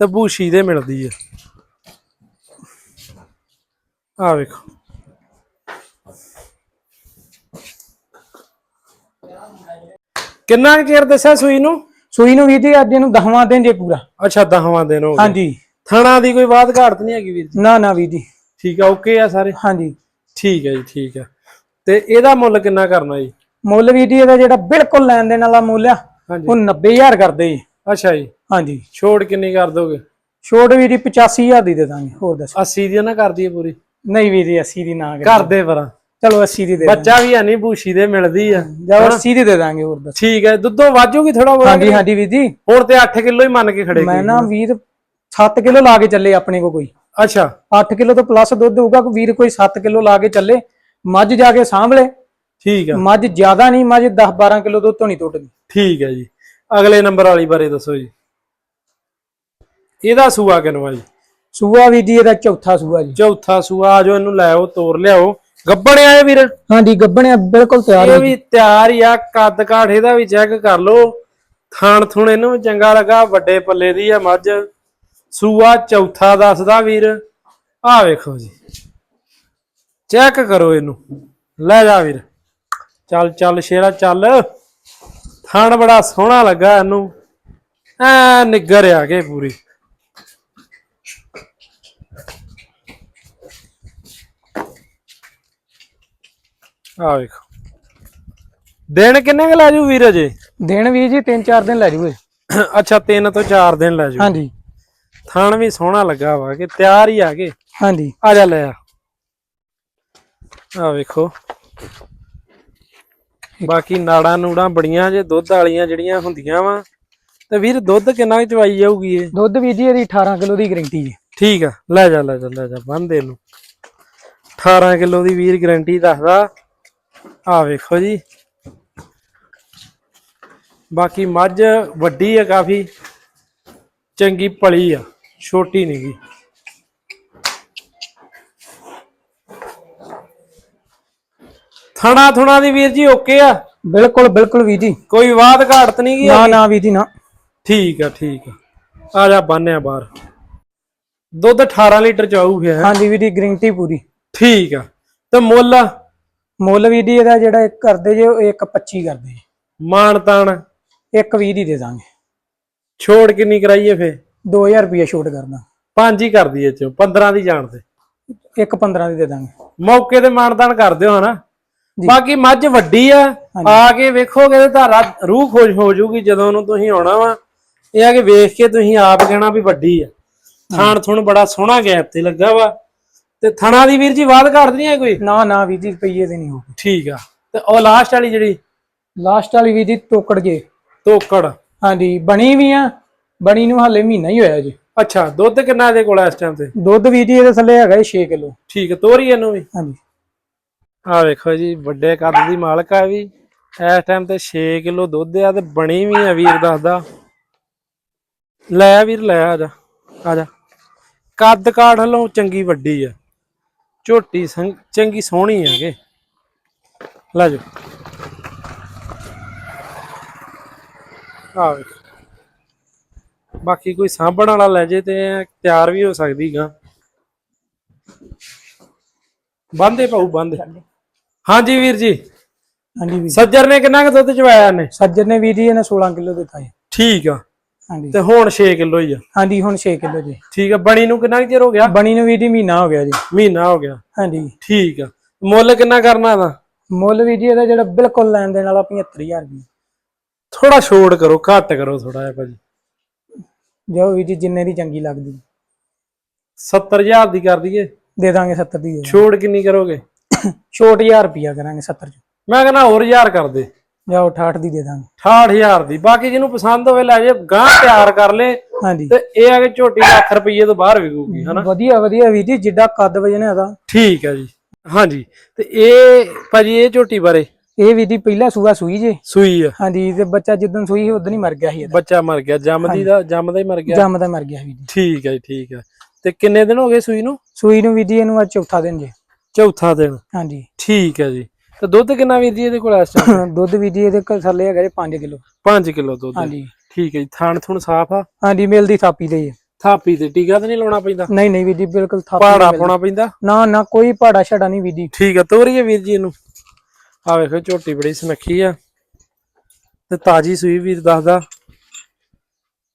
B: ਤੇ ਬੂਸ਼ੀ ਦੇ ਮਿਲਦੀ ਆ। ਆ ਵੇਖੋ। ਕਿੰਨਾ ਚਿਰ ਦੱਸਿਆ ਸੂਈ ਨੂੰ?
A: ਸੂਈ ਨੂੰ ਵੀਰ ਜੀ ਅੱਜ ਇਹਨੂੰ ਦਹਵਾਂ ਦਿਨ ਜੇ ਪੂਰਾ।
B: ਅੱਛਾ ਦਸਵਾਂ ਦਿਨ ਹੋ ਗਏ
A: ਹਾਂਜੀ।
B: ਥਣਾ ਦੀ ਕੋਈ ਬਾਤ ਘਾਟ ਨਹੀਂ ਹੈਗੀ ਵੀਰ ਜੀ?
A: ਨਾ ਨਾ ਵੀਰ ਜੀ।
B: ਠੀਕ ਆ ਓਕੇ ਆ ਸਾਰੇ?
A: ਹਾਂਜੀ।
B: ਠੀਕ ਹੈ ਜੀ ਠੀਕ ਆ। ਤੇ ਇਹਦਾ ਮੁੱਲ ਕਿੰਨਾ ਕਰਨਾ ਜੀ?
A: ਮੁੱਲ ਵੀਰ ਜੀ ਇਹਦਾ ਜਿਹੜਾ ਬਿਲਕੁਲ ਲੈਣ ਦੇਣ ਵਾਲਾ ਮੁੱਲ ਆ
B: ਹਾਂਜੀ।
A: ਉਹ 90000 ਕਰਦੇ ਜੀ।
B: ਅੱਛਾ ਜੀ।
A: ਹਾਂਜੀ।
B: ਛੋੜ ਕਿੰਨੀ ਕਰ ਦੋਗੇ?
A: ਛੋਟ ਵੀਰ ਜੀ 85000 ਦੀ ਦੇ ਦਾਂਗੇ ਹੋਰ ਦੱਸੋ।
B: 80 ਦੀ ਨਾ ਕਰ ਦਈਏ ਪੂਰੀ।
A: ਨਹੀਂ ਵੀਰ ਜੀ 80 ਦੀ ਨਾ ਕਰ
B: ਦੇ ਪਰਾਂ।
A: ਚਲੋ 80 ਦੀ ਦੇ
B: ਬੱਚਾ ਵੀ ਹੈ ਨਹੀਂ ਬੂਸ਼ੀ ਦੇ ਮਿਲਦੀ ਆ।
A: ਜਾਂ 80 ਦੀ ਦੇ ਦਾਂਗੇ ਹੋਰ ਦੱਸੋ।
B: ਠੀਕ ਹੈ ਦੁੱਧੋਂ ਵਾਜੂਗੀ ਥੋੜਾ ਬਹੁਤ
A: ਹਾਂਜੀ ਹਾਂਜੀ ਵੀਰ ਜੀ।
B: ਹੁਣ ਤੇ 8 ਕਿਲੋ ਹੀ ਮੰਨ ਕੇ ਖੜੇ
A: ਮੈਂ ਨਾ ਵੀਰ 7 ਕਿਲੋ ਲਾ ਕੇ ਚੱਲੇ ਆਪਣੇ ਕੋ ਕੋਈ।
B: ਅੱਛਾ।
A: 8 ਕਿਲੋ ਤੋਂ ਪਲੱਸ ਦੁੱਧ ਹੋਊਗਾ ਕੋਈ ਵੀਰ ਕੋਈ 7 ਕਿਲੋ ਲਾ ਕੇ ਚੱਲੇ। ਮੱਝ ਜਾ ਕੇ ਸਾਂਭਲੇ
B: ਠੀਕ ਆ।
A: ਮੱਝ ਜ਼ਿਆਦਾ ਨਹੀਂ ਮੱਝ 10 12 ਕਿਲੋ ਦੁੱਧ ਤੋਂ ਨਹੀਂ ਟੁੱਟਦੀ।
B: ਠੀਕ ਹੈ ਜੀ। ਅਗਲੇ ਨੰਬਰ ਵਾਲੀ ਬਾਰੇ ਦੱਸੋ ਜੀ। ਇਹਦਾ ਸੂਆ ਕਿਨਵਾ ਜੀ?
A: ਸੂਆ ਵੀ ਜੀ ਇਹਦਾ ਚੌਥਾ ਸੂਆ ਜੀ।
B: ਚੌਥਾ ਸੂਆ ਆਜੋ ਇਹਨੂੰ ਲੈ ਆਓ ਤੋਰ ਲਿਆਓ। ਗੱਬਣ ਆਏ ਵੀਰ?
A: ਹਾਂਜੀ ਗੱਬਣਿਆ ਬਿਲਕੁਲ ਤਿਆਰ
B: ਇਹ
A: ਹੈ
B: ਵੀ ਤਿਆਰ ਹੀ ਆ ਕੱਦ ਕਾਠ ਇਹਦਾ ਵੀ ਚੈੱਕ ਕਰ ਲਓ। ਥਾਣ ਥੁਣ ਇਹਨੂੰ ਚੰਗਾ ਲੱਗਾ ਵੱਡੇ ਪੱਲੇ ਦੀ ਆ ਮੱਝ। ਸੂਆ ਚੌਥਾ ਦੱਸਦਾ ਵੀਰ। ਆ ਵੇਖੋ ਜੀ। ਚੈੱਕ ਕਰੋ ਇਹਨੂੰ। ਲੈ ਜਾ ਵੀਰ। ਚੱਲ ਚੱਲ ਸ਼ੇਰਾ ਚੱਲ। ਥਾਣ ਬੜਾ ਸੋਹਣਾ ਲੱਗਾ ਇਹਨੂੰ। ਐ ਨਿੱਗਰ ਆ ਕੇ ਪੂਰੀ। ਆ ਵੇਖੋ। ਦਿਨ ਕਿੰਨੇ ਕੁ ਲੈ ਜੂ ਵੀਰ ਅਜੇ?
A: ਦਿਨ ਵੀ ਜੀ 3-4 ਦਿਨ ਲੈ ਜੂਗੇ।
B: ਅੱਛਾ 3 ਤੋਂ 4 ਦਿਨ ਲੈ ਜੂ।
A: ਹਾਂਜੀ।
B: ਥਣ ਵੀ ਸੋਹਣਾ ਲੱਗਾ ਵਾ ਕਿ ਤਿਆਰ ਹੀ ਆ ਗਏ।
A: ਹਾਂਜੀ।
B: ਆ ਜਾ ਲੈ ਆ। ਆ ਵੇਖੋ। ਬਾਕੀ ਨਾੜਾਂ ਨੂੜਾਂ ਬੜੀਆਂ ਜੇ ਦੁੱਧ ਵਾਲੀਆਂ ਜਿਹੜੀਆਂ ਹੁੰਦੀਆਂ ਵਾ। ਤੇ ਵੀਰ ਦੁੱਧ ਕਿੰਨਾ ਕੁ ਚਵਾਈ ਜਾਊਗੀ ਇਹ?
A: ਦੁੱਧ ਵੀ ਜੀ ਇਹਦੀ 18 ਕਿਲੋ ਦੀ ਗਰੰਟੀ ਹੈ
B: ਠੀਕ ਆ ਲੈ ਜਾ ਲੈ ਜਾ ਲੈ ਜਾ ਬੰਨ ਦੇ ਇਹਨੂੰ। 18 ਕਿਲੋ ਦੀ ਵੀਰ ਗਾਰੰਟੀ ਦੱਸਦਾ। ਆ ਵੇਖੋ ਜੀ। ਬਾਕੀ ਮੱਝ ਵੱਡੀ ਆ ਕਾਫੀ। ਚੰਗੀ ਪਲੀ ਆ ਛੋਟੀ ਨੀ ਗੀ ਥਣਾ ਥੁਣਾ ਦੀ ਵੀਰ ਜੀ ਓਕੇ ਆ?
A: ਬਿਲਕੁਲ ਬਿਲਕੁਲ ਵੀ ਜੀ।
B: ਕੋਈ ਵਾਦ ਘਾੜਤ ਨਹੀਂ ਗੀ
A: ਨਾ ਨਾ ਵੀ ਜੀ ਨਾ।
B: ਠੀਕ ਆ ਠੀਕ ਆ। ਆ ਜਾ ਬੰਨਿਆ ਬਾਹਰ। ਦੁੱਧ 18 ਲੀਟਰ ਚ ਆਊ ਫਿਰ
A: ਹਾਂਜੀ ਵੀ ਜੀ ਗਰੰਟੀ ਪੂਰੀ।
B: ਠੀਕ ਆ। ਤੇ ਮੁੱਲ?
A: ਮੁੱਲ ਵੀ ਜੀ ਇਹਦਾ ਜਿਹੜਾ ਇੱਕ ਕਰਦੇ ਜੇ ਇੱਕ 25 ਕਰਦੇ
B: ਮਾਣ ਤਾਣ?
A: ਇੱਕ 20 ਦੀ ਦੇ ਦਾਂਗੇ।
B: ਛੋੜ ਕਿੰਨੀ ਕਰਾਈਏ ਫੇ
A: 2000 ਰੁਪਏ ਛੋਟ ਕਰਦਾ
B: ਪੰਜ ਹੀ ਕਰ ਦਈਏ ਚੋ 15 ਦੀ ਜਾਣ ਤੇ।
A: ਇੱਕ 15 ਦੀ ਦੇ ਦਾਂਗੇ।
B: ਮੌਕੇ ਤੇ ਮਾਨਦਾਨ ਕਰ ਦਿਓ ਹਨਾ। ਬਾਕੀ ਮੱਝ ਵੱਡੀ ਆ ਆ ਕੇ ਵੇਖੋਗੇ ਤੇ ਧਾਰਾ ਰੂਹ ਖੋਜ ਹੋ ਜਾਊਗੀ ਜਦੋਂ ਉਹਨੂੰ ਤੁਸੀਂ ਆਉਣਾ ਵਾ। ਇਹ ਆ ਕਿ ਵੇਖ ਕੇ ਤੁਸੀਂ ਆਪ ਕਹਿਣਾ ਵੀ ਵੱਡੀ ਆ। ਥਾਣ ਥੁਣ ਬੜਾ ਸੋਹਣਾ ਗੈਪ ਤੇ ਲੱਗਾ ਵਾ। ਤੇ ਥਣਾ ਦੀ ਵੀਰ ਜੀ ਬਾਤ ਘੜਦੀ ਨਹੀਂ ਹੈ ਕੋਈ?
A: ਨਾ ਨਾ ਵੀ ਜੀ ਰੁਪਈਏ ਦੇ ਨਹੀਂ ਹੋਊਗੀ
B: ਠੀਕ ਆ। ਤੇ ਉਹ ਲਾਸਟ ਵਾਲੀ ਜਿਹੜੀ?
A: ਲਾਸਟ ਵਾਲੀ ਵੀ ਜੀ ਤੋਕੜ ਜੇ
B: ਤੋਕੜ।
A: ਹਾਂਜੀ ਬਣੀ ਵੀ ਆ ਬਣੀ ਨੂੰ ਹਾਲੇ ਮਹੀਨਾ ਹੀ ਹੋਇਆ ਜੀ।
B: ਅੱਛਾ ਦੁੱਧ ਕਿੰਨਾ ਇਹਦੇ ਕੋਲ ਇਸ ਟਾਈਮ ਤੇ?
A: ਦੁੱਧ ਵੀ ਜੀ ਇਹਦੇ ਥੱਲੇ ਹੈਗਾ 6 ਕਿਲੋ।
B: ਠੀਕ ਹੈ ਤੋਰੀ ਇਹਨੂੰ ਵੀ?
A: ਹਾਂਜੀ।
B: ਆ ਵੇਖੋ ਜੀ, ਵੱਡੇ ਕੱਦ ਦੀ ਮਾਲਕ ਆ ਵੀ। ਇਸ ਟਾਈਮ ਤੇ 6 ਕਿਲੋ ਦੁੱਧ ਆ ਤੇ ਬਣੀ ਵੀ ਆ ਵੀਰ ਦੱਸਦਾ ਲੈ ਵੀਰ, ਲੈ ਆ ਜਾ ਆ ਜਾ। ਕੱਦ ਕਾਠ ਵੱਲੋਂ ਚੰਗੀ ਵੱਡੀ ਆ। ਝੋਟੀ ਚੰਗੀ ਸੋਹਣੀ ਆ ਕੇ। ਲੈ ਜਾ ਆ ਬਾਕੀ ਕੋਈ ਸਾਂਭਣ ਵਾਲਾ ਲੈ ਜੇ ਤੇ ਤਿਆਰ ਵੀ ਹੋ ਸਕਦੀ ਗਾ। ਬੰਦੇ ਪਾਉ ਬੰਦੇ ਹਾਂਜੀ ਵੀਰ ਜੀ।
A: ਹਾਂਜੀ ਵੀ
B: ਸੱਜਰ ਨੇ ਕਿੰਨਾ ਕੁ ਦੁੱਧ ਚਵਾਇਆ ਨੇ
A: ਸੱਜਰ ਨੇ ਵੀ ਜੀ ਇਹਨੇ 16 ਕਿਲੋ ਦਿੱਤਾ ਹੈ
B: ਠੀਕ ਆ।
A: ਹਾਂਜੀ।
B: ਤੇ ਹੁਣ 6 ਕਿਲੋ ਹੀ ਆ।
A: ਹਾਂਜੀ ਹੁਣ 6 ਕਿਲੋ ਜੀ।
B: ਠੀਕ ਆ। ਬਣੀ ਨੂੰ ਕਿੰਨਾ ਕੁ ਚਿਰ ਹੋ ਗਿਆ?
A: ਬਣੀ ਨੂੰ ਵੀ ਜੀ ਮਹੀਨਾ ਹੋ ਗਿਆ ਜੀ।
B: ਮਹੀਨਾ ਹੋ ਗਿਆ।
A: ਹਾਂਜੀ।
B: ਠੀਕ ਆ। ਮੁੱਲ ਕਿੰਨਾ ਕਰਨਾ ਦਾ
A: ਮੁੱਲ ਵੀ ਜੀ ਇਹਦਾ ਜਿਹੜਾ ਬਿਲਕੁਲ ਲੈਣ ਦੇਣ ਵਾਲਾ 75000 ਰੁਪਏ
B: ਥੋੜਾ ਛੋੜ ਕਰੋ ਘੱਟ ਕਰੋ ਥੋੜਾ ਜਿਹਾ ਭਾਜੀ।
A: ਜੋ ਵੀ ਜੀ ਜਿੰਨੇ ਦੀ ਚੰਗੀ ਲੱਗਦੀ।
B: 70000 ਦੀ ਕਰ ਦਈਏ।
A: ਦੇ ਦਾਂਗੇ 70 ਦੀ।
B: ਛੋੜ ਕਿੰਨੀ ਕਰੋਗੇ?
A: ਛੋਟ 1000 ਰੁਪਿਆ ਕਰਾਂਗੇ 70 ਚ।
B: ਮੈਂ ਕਹਿੰਦਾ ਹੋਰ 1000 ਕਰ ਦੇ।
A: ਜਾਓ 68 ਦੀ ਦੇ ਦਾਂਗੇ।
B: 68000 ਦੀ। ਬਾਕੀ ਜਿਹਨੂੰ ਪਸੰਦ ਹੋਵੇ ਲੈ ਜੇ ਗਾਂ ਤਿਆਰ ਕਰ ਲੇ।
A: ਹਾਂਜੀ।
B: ਤੇ ਇਹ ਆ ਕਿ ਝੋਟੀ ਲੱਖ ਰੁਪਏ ਤੋਂ ਬਾਹਰ ਵਿਕੂਗੀ ਹਨਾ?
A: ਵਧੀਆ ਵਧੀਆ ਵੀ ਜੀ ਜਿੱਡਾ ਕੱਦ ਵਜਨ ਇਹਦਾ
B: ਠੀਕ ਹੈ ਜੀ। ਹਾਂਜੀ। ਤੇ ਇਹ ਭਾਜੀ ਇਹ ਝੋਟੀ ਬਾਰੇ?
A: ਇਹ ਵੀ ਜੀ ਪਹਿਲਾ ਸੂਆ ਸੂਈ ਜੇ।
B: ਸੂਈ ਆ।
A: ਹਾਂਜੀ ਤੇ ਬੱਚਾ ਜਿੱਦਣ ਸੂਈ ਉਦੋਂ ਹੀ ਮਰ ਗਿਆ ਸੀ ਇਹਦਾ।
B: ਬੱਚਾ ਮਰ ਗਿਆ। ਜੰਮਦੀ ਦਾ ਜੰਮਦਾ ਹੀ ਮਰ ਗਿਆ।
A: ਜੰਮਦਾ ਮਰ ਗਿਆ ਵੀ ਜੀ।
B: ਠੀਕ ਹੈ ਜੀ ਠੀਕ ਹੈ। ਤੇ ਕਿੰਨੇ ਦਿਨ ਹੋ ਗਏ ਸੂਈ ਨੂੰ?
A: ਸੂਈ ਨੂੰ ਵੀ ਜੀ ਇਹਨੂੰ ਅੱਜ ਚੌਥਾ ਦਿਨ ਜੇ।
B: ਚੌਥਾ ਦਿਨ।
A: ਹਾਂਜੀ।
B: ਠੀਕ ਹੈ ਜੀ। ਤੇ ਦੁੱਧ ਕਿੰਨਾ ਵੀਰ ਜੀ ਇਹਦੇ ਕੋਲ ਇਸ ਟਾਈਮ
A: ਦੁੱਧ ਵੀ ਜੀ ਇਹਦੇ ਕੋਲ ਥੱਲੇ ਹੈਗਾ ਜੀ 5 ਕਿਲੋ।
B: 5 ਕਿਲੋ ਦੁੱਧ।
A: ਹਾਂਜੀ।
B: ਠੀਕ ਹੈ ਜੀ ਥਾਣ ਥੁਣ ਸਾਫ਼ ਆ?
A: ਹਾਂਜੀ ਮਿਲਦੀ ਥਾਪੀ ਦੇ ਜੀ।
B: ਥਾਪੀ ਤੇ ਟੀਕਾ ਤਾਂ ਨਹੀਂ ਲਾਉਣਾ ਪੈਂਦਾ?
A: ਨਹੀਂ ਨਹੀਂ ਵੀ ਜੀ ਬਿਲਕੁਲ ਥਾਪੀ
B: ਪਾੜਾ। ਪਾਉਣਾ ਪੈਂਦਾ?
A: ਨਾ ਨਾ ਕੋਈ ਪਾੜਾ ਛੜਾ ਨਹੀਂ ਵੀ ਜੀ।
B: ਠੀਕ ਹੈ ਤੋਰੀਏ ਵੀਰ ਜੀ ਇਹਨੂੰ। ਆ ਵੇਖੋ ਝੋਟੀ ਬੜੀ ਸੁਨੱਖੀ ਆ। ਤੇ ਤਾਜੀ ਸੂਈ ਵੀਰ ਦੱਸਦਾ।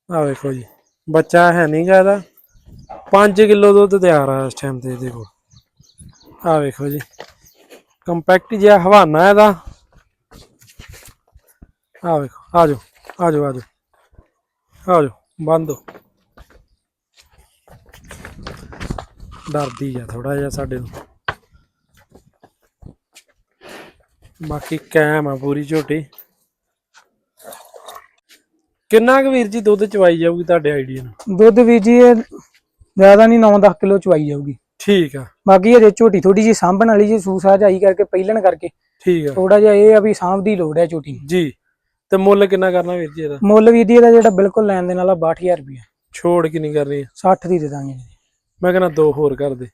B: ਆ ਵੇਖੋ ਜੀ ਬੱਚਾ ਹੈ ਨਹੀਂਗਾ ਇਹਦਾ। 5 ਕਿਲੋ ਦੁੱਧ ਤਿਆਰ ਆ ਇਸ ਟਾਈਮ ਤੇ ਇਹਦੇ ਕੋਲ। ਆ ਵੇਖੋ ਜੀ। ਕੰਪੈਕਟ ਜਿਹਾ ਹਵਾਨਾ ਇਹਦਾ। ਆ ਵੇਖੋ, ਆ ਜਾਓ ਆ ਜਾਓ ਆ ਜਾਓ। ਆ ਜਾਓ, ਬੰਦ ਹੋ। ਡਰਦੀ ਆ ਥੋੜਾ ਜਿਹਾ ਸਾਡੇ ਨੂੰ। ਬਾਕੀ ਕੈਮ ਆ ਪੂਰੀ ਝੋਟੀ। ਕਿੰਨਾ ਕੁ ਵੀਰ ਜੀ ਦੁੱਧ ਚਵਾਈ ਜਾਊਗੀ ਤੁਹਾਡੇ ਆਈਡੀਆ ਨਾਲ?
A: ਦੁੱਧ ਵੀਰ ਜੀ, ਇਹ ਜ਼ਿਆਦਾ ਨਹੀਂ 9-10 ਕਿਲੋ ਚਵਾਈ ਜਾਊਗੀ।
B: ਠੀਕ ਆ।
A: ਬਾਕੀ ਹਜੇ ਝੋਟੀ ਥੋੜੀ ਜੀ ਸਾਂਭਣ ਵਾਲੀ ਜੀ ਸੂਸਾ ਜਾਈ ਕਰਕੇ ਪਹਿਲਣ ਕਰਕੇ।
B: ਠੀਕ ਆ।
A: ਥੋੜਾ ਜਿਹਾ ਇਹ ਆ ਵੀ ਸਾਂਭ ਦੀ ਲੋੜ ਹੈ ਝੋਟੀ ਨੂੰ।
B: ਜੀ। ਤੇ ਮੁੱਲ ਕਿੰਨਾ ਕਰਨਾ ਵੀਰ ਜੀ ਇਹਦਾ?
A: ਮੁੱਲ ਵੀ ਦੀ ਇਹਦਾ ਜਿਹੜਾ ਬਿਲਕੁਲ ਲੈਣ ਦੇ ਨਾਲ 62000 ਰੁਪਏ
B: ਛੋੜ ਕਿੰਨੀ ਕਰਨੀ ਆ?
A: 60 ਦੀ ਦੇ ਦਾਂਗੇ ਜੀ।
B: ਮੈਂ ਕਹਿੰਦਾ ਦੋ ਹੋਰ ਕਰ ਦੇ।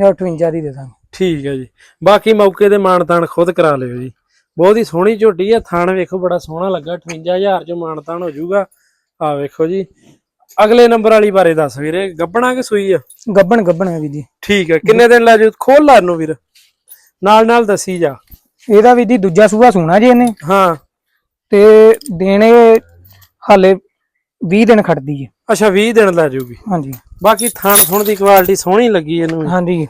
A: ਜਾਂ 58 ਦੀ ਦੇ ਦਾਂਗੇ।
B: ਠੀਕ ਹੈ ਜੀ। ਬਾਕੀ ਮੌਕੇ ਤੇ ਮਾਨਤਾਨ ਖੁਦ ਕਰਾ ਲਿਓ ਜੀ। ਬਹੁਤ ਹੀ ਸੋਹਣੀ ਝੋਟੀ ਆ ਥਾਣ ਵੇਖੋ ਬੜਾ ਸੋਹਣਾ ਲੱਗਾ 58000 ਚ ਮਾਨਤਾਨ ਹੋ ਜਾਊਗਾ। ਆ ਵੇਖੋ ਜੀ। ਅਗਲੇ ਨੰਬਰ ਵਾਲੀ ਬਾਰੇ ਦੱਸ ਵੀਰੇ ਗੱਬਣਾ ਕਿ ਸੂਈ ਆ?
A: ਗੱਬਣ ਗੱਬਣ ਹੈ ਵੀ ਜੀ।
B: ਠੀਕ ਹੈ ਕਿੰਨੇ ਦਿਨ ਲੈ ਜਾਊ? ਖੋਲ ਲਾ ਨੂੰ ਵੀਰ। ਨਾਲ ਨਾਲ ਦੱਸੀ ਜਾ।
A: ਇਹਦਾ ਵੀ ਜੀ ਦੂਜਾ ਸੂਆ ਸੋਣਾ ਜੀ ਇਹਨੇ।
B: ਹਾਂ।
A: ਤੇ ਦੇਣੇ ਹਾਲੇ 20 ਦਿਨ ਖੜਦੀ ਜੀ।
B: ਅੱਛਾ 20 ਦਿਨ ਲੈ ਜਾਊਗੀ।
A: ਹਾਂਜੀ।
B: ਬਾਕੀ ਥਾਣ ਥੁਣ ਦੀ ਕੁਆਲਿਟੀ ਸੋਹਣੀ ਲੱਗੀ ਇਹਨੂੰ
A: ਹਾਂਜੀ।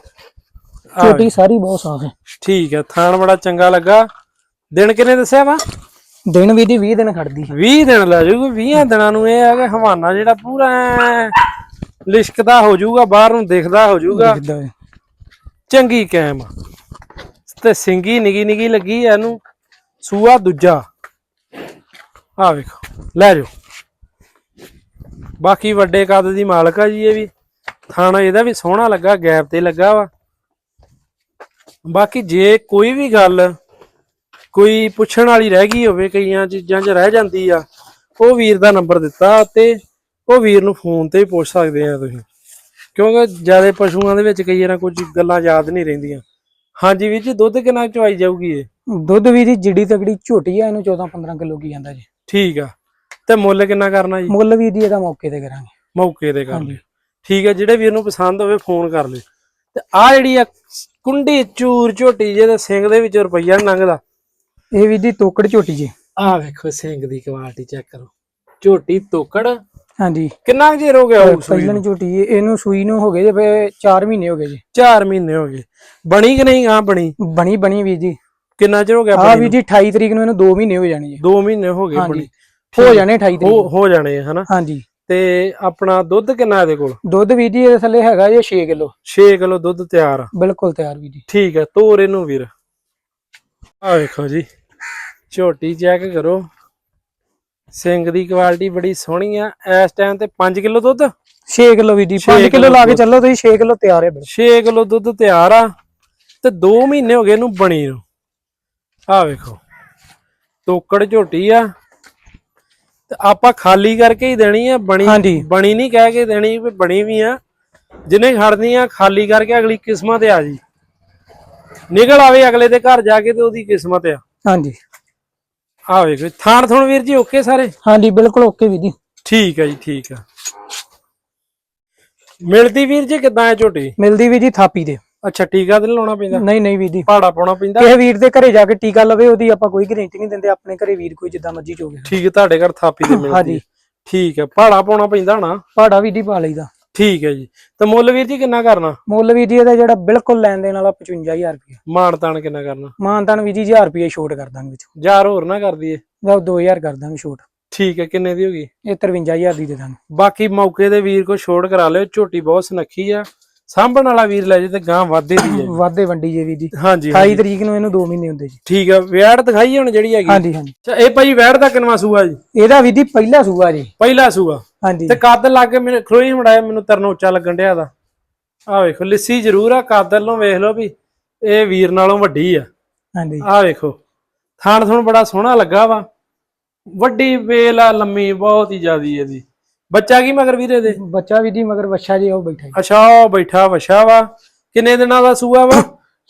A: ਝੋਟੀ ਸਾਰੀ ਬਹੁਤ ਸਾਫ਼ ਹੈ।
B: ਠੀਕ ਹੈ ਥਾਣ ਬੜਾ ਚੰਗਾ ਲੱਗਾ। ਦਿਨ ਕਿੰਨੇ ਦੱਸਿਆ ਵਾ?
A: ਦਿਨ ਵੀ ਦੀ 20 ਦਿਨ ਖੜਦੀ
B: 20 ਦਿਨ ਲੈ ਜਾਊਗਾ 20 ਦਿਨਾਂ ਨੂੰ ਇਹ ਆ ਕਿ ਹਵਾਨਾ ਜਿਹੜਾ ਪੂਰਾ ਲਿਸ਼ਕਦਾ ਹੋ ਜਾਊਗਾ ਬਾਹਰ ਨੂੰ ਦਿਖਦਾ ਹੋ ਜਾਊਗਾ। ਚੰਗੀ ਕੈਮ। ਤੇ ਸਿੰਗੀ ਨਿਗੀ ਨਿਗੀ ਲੱਗੀ ਐ ਇਹਨੂੰ। ਸੂਆ ਦੂਜਾ। ਆ ਵੇਖੋ ਲੈ ਜਾਓ। ਬਾਕੀ ਵੱਡੇ ਕੱਦ ਦੀ ਮਾਲਕ ਆ ਜੀ ਇਹ ਵੀ। ਥਾਣਾ ਇਹਦਾ ਵੀ ਸੋਹਣਾ ਲੱਗਾ ਗੈਪ ਤੇ ਲੱਗਾ ਵਾ। ਬਾਕੀ ਜੇ ਕੋਈ ਵੀ ਗੱਲ ਕੋਈ ਪੁੱਛਣ ਵਾਲੀ ਰਹਿ ਗਈ ਹੋਵੇ ਕਈਆਂ ਚੀਜ਼ਾਂ 'ਚ ਰਹਿ ਜਾਂਦੀ ਆ ਉਹ ਵੀਰ ਦਾ ਨੰਬਰ ਦਿੱਤਾ ਤੇ ਉਹ ਵੀਰ ਨੂੰ ਫੋਨ ਤੇ ਹੀ ਪੁੱਛ ਸਕਦੇ ਆ ਤੁਸੀਂ। ਕਿਉਂਕਿ ਜ਼ਿਆਦਾ ਪਸ਼ੂਆਂ ਦੇ ਵਿੱਚ ਕਈ ਵਾਰ ਕੁਝ ਗੱਲਾਂ ਯਾਦ ਨਹੀਂ ਰਹਿੰਦੀਆਂ। ਹਾਂਜੀ ਵੀਰ ਜੀ ਦੁੱਧ ਕਿੰਨਾ ਚਵਾਈ ਜਾਊਗੀ ਇਹ?
A: ਦੁੱਧ ਵੀ ਦੀ ਜਿੱਡੀ ਤਗੜੀ ਝੋਟੀ ਆ ਇਹਨੂੰ 14 15 ਕਿਲੋ ਕੀ ਜਾਂਦਾ ਜੀ।
B: ਠੀਕ ਆ। ਤੇ ਮੁੱਲ ਕਿੰਨਾ ਕਰਨਾ ਜੀ?
A: ਮੁੱਲ ਵੀ ਦੀ ਇਹਦਾ ਮੌਕੇ ਤੇ ਕਰਾਂਗੇ।
B: ਮੌਕੇ ਤੇ ਕਰ ਲਿਓ। ਠੀਕ ਹੈ ਜਿਹੜੇ ਵੀਰ ਨੂੰ ਪਸੰਦ ਹੋਵੇ ਫੋਨ ਕਰ ਲਿਓ। ਤੇ ਆ ਜਿਹੜੀ ਆ ਕੁੰਡੀ ਚੂਰ ਝੋਟੀ ਜਿਹਦੇ ਸਿੰਘ ਦੇ ਵਿੱਚ ਰੁਪਈਆ ਲੰਘਦਾ।
A: ਇਹ ਵੀ ਦੀ ਤੋਕੜ ਝੋਟੀ ਜੀ।
B: ਆ ਵੇਖੋ ਸਿੰਘ ਦੀ ਕੁਆਲਿਟੀ ਚੈੱਕ ਕਰੋ। ਝੋਟੀ ਤੋਕੜ
A: ਹਾਂਜੀ।
B: ਕਿੰਨਾ ਕੁ ਚਿਰ ਹੋ ਗਿਆ ਉਹ ਸੂਈ
A: ਪਹਿਲਣ ਝੋਟੀ ਇਹ- ਇਹਨੂੰ ਸੂਈ ਨੂੰ ਹੋ ਗਏ ਜੇ 4 ਮਹੀਨੇ ਹੋ ਗਏ ਜੀ।
B: 4 ਮਹੀਨੇ ਹੋ ਗਏ। ਬਣੀ ਕਿ ਨਹੀਂ? ਆ ਬਣੀ?
A: ਬਣੀ ਬਣੀ ਵੀ ਜੀ।
B: ਕਿੰਨਾ ਚਿਰ ਹੋ ਗਿਆ
A: ਆ
B: ਬਣੀ
A: ਵੀ ਜੀ 28 ਤਰੀਕ ਨੂੰ ਇਹਨੂੰ 2 ਮਹੀਨੇ ਹੋ ਜਾਣੇ ਜੀ।
B: 2 ਮਹੀਨੇ ਹੋ ਗਏ
A: ਹਾਂਜੀ।
B: ਬਣੀ
A: ਹੋ ਜਾਣੇ 28 ਤਰੀਕ
B: ਹੋ
A: ਨੂੰ।
B: ਹੋ ਜਾਣੇ ਆ, ਹਨਾ?
A: ਹਾਂਜੀ।
B: ਤੇ ਆਪਣਾ ਦੁੱਧ ਕਿੰਨਾ ਇਹਦੇ ਕੋਲ?
A: ਦੁੱਧ ਵੀ ਜੀ ਇਹਦੇ ਥੱਲੇ ਹੈਗਾ ਜੀ 6 ਕਿਲੋ।
B: 6 ਕਿਲੋ ਦੁੱਧ ਤਿਆਰ ਆ।
A: ਬਿਲਕੁਲ ਤਿਆਰ ਵੀ ਜੀ।
B: ਠੀਕ ਹੈ ਤੋਰ ਇਹਨੂੰ ਵੀਰ। ਆ ਵੇਖੋ ਜੀ। ਝੋਟੀ ਚੈੱਕ ਕਰੋ। ਸਿੰਘ ਦੀ ਕੁਆਲਿਟੀ ਬੜੀ ਸੋਹਣੀ ਆ। ਇਸ ਟਾਈਮ ਤੇ 5 ਕਿਲੋ ਦੁੱਧ?
A: 6 ਕਿਲੋ ਵੀ
B: ਛੇ
A: 5 ਕਿਲੋ ਲਾ ਕੇ। ਚੱਲੋ ਤੁਸੀਂ 6 ਕਿਲੋ ਤਿਆਰ ਹੈ ਬਿਲਕੁਲ
B: 6 ਕਿਲੋ ਦੁੱਧ ਤਿਆਰ ਆ ਤੇ 2 ਮਹੀਨੇ ਹੋ ਗਏ ਇਹਨੂੰ ਬਣੀ ਨੂੰ। ਆ ਵੇਖੋ ਤੋਕੜ ਝੋਟੀ ਆ। ਤੇ ਆਪਾਂ ਖਾਲੀ ਕਰਕੇ ਹੀ ਦੇਣੀ ਆ ਬਣੀ। ਬਣੀ ਨਹੀਂ ਕਹਿ ਕੇ ਦੇਣੀ ਵੀ ਬਣੀ ਵੀ ਆ। ਜਿਹਨੇ ਖੜਨੀ ਆ ਖਾਲੀ ਕਰਕੇ ਅਗਲੀ ਕਿਸਮਤ ਆ ਜੀ। ਨਿਕਲ ਆਵੇ ਅਗਲੇ ਦੇ ਘਰ ਜਾ ਕੇ ਤੇ ਉਹਦੀ ਕਿਸਮਤ ਆ।
A: ਹਾਂਜੀ।
B: ਆ ਵੇਖੋ ਥਾਣ ਥੁਣ ਵੀਰ ਜੀ ਓਕੇ ਸਾਰੇ?
A: ਹਾਂਜੀ ਬਿਲਕੁਲ ਓਕੇ ਵੀ ਜੀ।
B: ਠੀਕ ਹੈ ਜੀ ਠੀਕ ਆ। ਮਿਲਦੀ ਵੀਰ ਜੀ ਕਿਦਾਂ ਹੈ ਝੋਟੀ?
A: ਮਿਲਦੀ ਵੀ ਜੀ ਥਾਪੀ ਦੇ
B: ਅੱਛਾ ਟੀਕਾ ਤੇ ਲਾਉਣਾ ਪੈਂਦਾ?
A: ਨਹੀਂ ਨਹੀਂ ਵੀ ਜੀ।
B: ਪਾੜਾ ਪਾਉਣਾ ਪੈਂਦਾ?
A: ਕਿਸੇ ਵੀਰ ਦੇ ਘਰੇ ਜਾ ਕੇ ਟੀਕਾ ਲਵੇ ਉਹਦੀ ਆਪਾਂ ਕੋਈ ਗਾਰੰਟੀ ਨਹੀਂ ਦਿੰਦੇ ਆਪਣੇ ਘਰੇ ਵੀਰ ਕੋਈ ਜਿੱਦਾਂ ਮਰਜ਼ੀ ਚੋਗੇ
B: ਠੀਕ ਹੈ ਤੁਹਾਡੇ ਘਰ ਥਾਪੀ ਤੇ ਮਿਲਦੀ
A: ਹਾਂਜੀ।
B: ਹੈ ਠੀਕ ਹੈ ਪਾੜਾ ਪਾਉਣਾ ਪੈਂਦਾ ਨਾ
A: ਪਾੜਾ ਵੀ ਦੀ ਪਾ ਲਈਦਾ।
B: ਠੀਕ ਹੈ ਜੀ। ਤੇ ਮੁੱਲ ਵੀਰ ਜੀ ਕਿੰਨਾ ਕਰਨਾ?
A: ਮੁੱਲ ਵੀ ਜੀ ਇਹਦਾ ਜਿਹੜਾ ਬਿਲਕੁਲ ਲੈਣ ਦੇਣ ਵਾਲਾ 55000 ਰੁਪਏ
B: ਮਾਣ ਤਾਣ ਕਿੰਨਾ ਕਰਨਾ?
A: ਮਾਨਤਾਨ ਵੀ ਜੀ 1000 ਰੁਪਏ ਛੋਟ ਕਰ ਦਾਂਗੇ ਵਿੱਚ।
B: ਯਾਰ ਹੋਰ ਨਾ ਕਰ ਦਈਏ।
A: ਜਾਂ 2000 ਕਰ ਦਾਂਗੇ ਛੋਟ।
B: ਠੀਕ ਹੈ ਕਿੰਨੇ ਦੀ ਹੋਗੀ
A: ਇਹ 53000 ਦੀ ਦੇ ਦਾਂਗੇ।
B: ਬਾਕੀ ਮੌਕੇ ਦੇ ਵੀਰ ਕੋ ਛੋੜ ਕਰਾ ਲਿਓ ਝੋਟੀ ਬਹੁਤ ਸੁਨੱਖੀ ਆ। ਸਾਂਭਣ ਵਾਲਾ ਵੀਰ ਲੈ ਜੇ ਤੇ ਗਾਂ ਵਾਧੇ ਦੀ ਹੈ।
A: ਵਾਧੇ ਵੰਡੀ ਜੇ ਵੀ ਜੀ।
B: ਹਾਂਜੀ
A: 28 ਤਰੀਕ ਨੂੰ ਇਹਨੂੰ 2 ਮਹੀਨੇ ਹੁੰਦੇ ਜੀ।
B: ਠੀਕ ਹੈ ਵਿਆੜ ਦਿਖਾਈ ਹੁਣ ਜਿਹੜੀ ਹੈਗੀ।
A: ਹਾਂਜੀ ਹਾਂਜੀ।
B: ਅੱਛਾ ਇਹ ਭਾਈ ਵਿਆੜ ਦਾ ਕਿੰਨਵਾ ਸੂਆ ਜੀ?
A: ਇਹਦਾ ਵੀ ਜੀ ਪਹਿਲਾ ਸੂਆ ਜੀ।
B: ਪਹਿਲਾ ਸੂਆ।
A: ਹਾਂਜੀ।
B: ਤੇ ਕੱਦ ਲਾ ਕੇ ਮੇਰੇ ਖਲੋਈ ਮੜਾਇਆ ਮੈਨੂੰ ਤਰਨ ਉੱਚਾ ਲੱਗਣ ਡਿਆ ਦਾ ਆ ਵੇਖੋ ਲਿੱਸੀ ਜ਼ਰੂਰ ਆ ਕੱਦ ਨੂੰ ਵੇਖ ਲਓ ਵੀ ਇਹ ਵੀਰ ਨਾਲੋਂ ਵੱਡੀ ਆ।
A: ਹਾਂਜੀ।
B: ਆ ਵੇਖੋ ਥਾਣ ਥੁਣ ਬੜਾ ਸੋਹਣਾ ਲੱਗਾ ਵਾ। ਵੱਡੀ ਵੇਲ ਆ ਲੰਮੀ ਬਹੁਤ ਹੀ ਜ਼ਿਆਦੀ ਇਹਦੀ। ਬੱਚਾ ਕੀ ਮਗਰ ਵੀਰੇ ਦੇ?
A: ਬੱਚਾ ਵੀ ਜੀ ਮਗਰ ਵੱਛਾ ਜੀ ਉਹ ਬੈਠਾ ਜੀ
B: ਅੱਛਾ ਉਹ ਬੈਠਾ ਵਛਾ ਵਾ। ਕਿੰਨੇ ਦਿਨਾਂ ਦਾ ਸੂਆ ਵਾ?